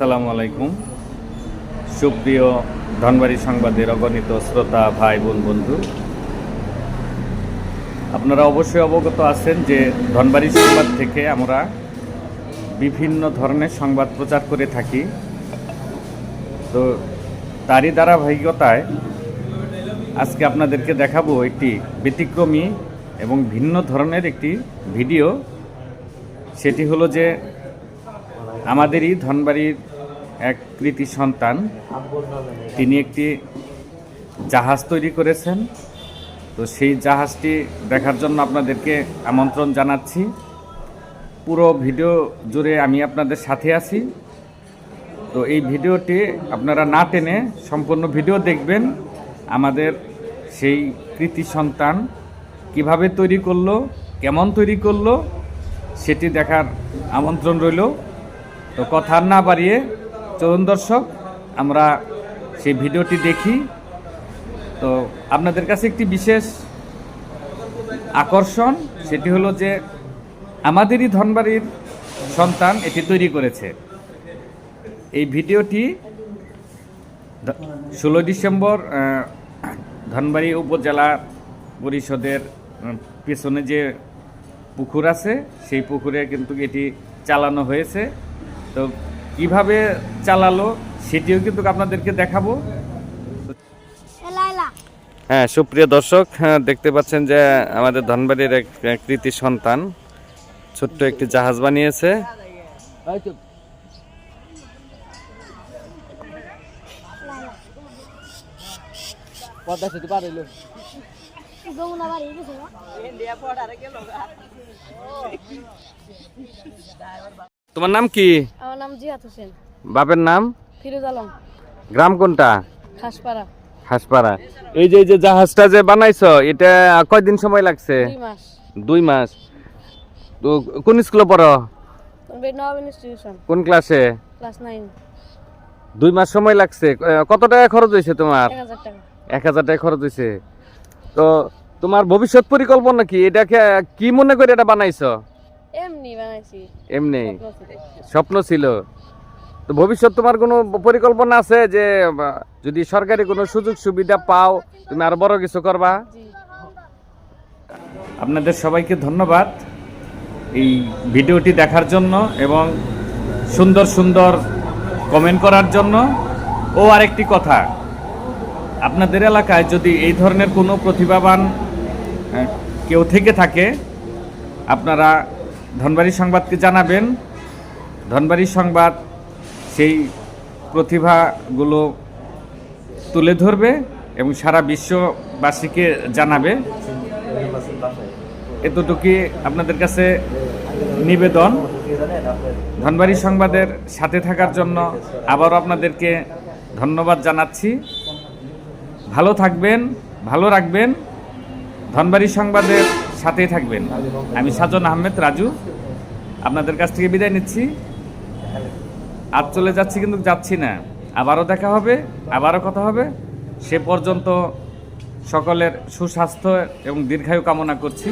আসসালামু আলাইকুম। সুপ্রিয় ধনবাড়ি সংবাদের অগণিত শ্রোতা ভাই বোন বন্ধু, আপনারা অবশ্যই অবগত আছেন যে ধনবাড়ি সংবাদ থেকে আমরা বিভিন্ন ধরনের সংবাদ প্রচার করে থাকি। তো তারই ধারাবাহিকতায় আজকে আপনাদেরকে দেখাবো একটি ব্যতিক্রমী এবং ভিন্ন ধরনের একটি ভিডিও। সেটি হলো যে আমাদেরই ধনবাড়ির এক কৃতি সন্তান। তিনি একটি জাহাজ তৈরি করেছেন। তো সেই জাহাজটি দেখার জন্য আপনাদেরকে আমন্ত্রণ জানাচ্ছি। পুরো ভিডিও জুড়ে আমি আপনাদের সাথে আছি। তো এই ভিডিওটি আপনারা না টেনে সম্পূর্ণ ভিডিও দেখবেন। আমাদের সেই কৃতি সন্তান কীভাবে তৈরি করল, কেমন তৈরি করল, সেটি দেখার আমন্ত্রণ রইল। তো কথা না বাড়িয়ে, চলুন দর্শক, আমরা সেই ভিডিওটি দেখি। তো আপনাদের কাছে একটি বিশেষ আকর্ষণ, সেটি হলো যে আমাদেরই ধনবাড়ির সন্তান এটি তৈরি করেছে। এই ভিডিওটি ষোলো ডিসেম্বর ধনবাড়ি উপজেলা পরিষদের পেছনে যে পুকুর আছে, সেই পুকুরে কিন্তু এটি চালানো হয়েছে। তো কীভাবে চালালো সেটিও কিন্তু আপনাদেরকে দেখাবো। হ্যাঁ সুপ্রিয় দর্শক হ্যাঁ, দেখতে পাচ্ছেন যে আমাদের ধনবাড়ির এক কৃতি সন্তান ছোট্ট একটি জাহাজ বানিয়েছে। তোমার নাম কি? আমার হোসেন। বাপের নাম? ফিরোজ আলম। গ্রাম কোনটা? খাসপাড়া। হাসপাড়া এই যে যে জাহাজটা যে বানাইছো এটা কয়দিন সময় লাগছে? দুই মাস। তো কোন স্কুলে পড়ো? কোন ক্লাসে? Class nine. দুই মাস সময় লাগছে। কত টাকা খরচ হয়েছে তোমার? এক হাজার টাকা। এক হাজার টাকা খরচ হয়েছে। তো তোমার ভবিষ্যৎ পরিকল্পনা কি? এটাকে কি মনে করে এটা বানাইছো? এমনি বানাইছি। এমনি? স্বপ্ন ছিল। তো ভবিষ্যৎ তোমার কোনো পরিকল্পনা আছে যে যদি সরকারি কোনো সুযোগ সুবিধা পাও তুমি আর বড় কিছু করবা? আপনাদের সবাইকে ধন্যবাদ এই ভিডিওটি দেখার জন্য এবং সুন্দর সুন্দর কমেন্ট করার জন্য। ও আরেকটি কথা আপনাদের এলাকায় যদি এই ধরনের কোনো প্রতিভাবান কেউ থেকে থাকে আপনারা ধনবাড়ি সংবাদকে জানাবেন। ধনবাড়ি সংবাদ সেই প্রতিভাগুলো তুলে ধরবে এবং সারা বিশ্ববাসীকে জানাবে। এতটুকুই আপনাদের কাছে নিবেদন। ধনবাড়ি সংবাদের সাথে থাকার জন্য আবারও আপনাদেরকে ধন্যবাদ জানাচ্ছি। ভালো থাকবেন, ভালো রাখবেন। ধনবাড়ি সংবাদের সাথেই থাকবেন। আমি সাজন আহমেদ, রাজু। আপনাদের কাছ থেকে বিদায় নিচ্ছি। আর চলে যাচ্ছি কিন্তু যাচ্ছি না। আবারও দেখা হবে, আবারও কথা হবে। সে পর্যন্ত সকলের সুস্বাস্থ্য এবং দীর্ঘায়ু কামনা করছি।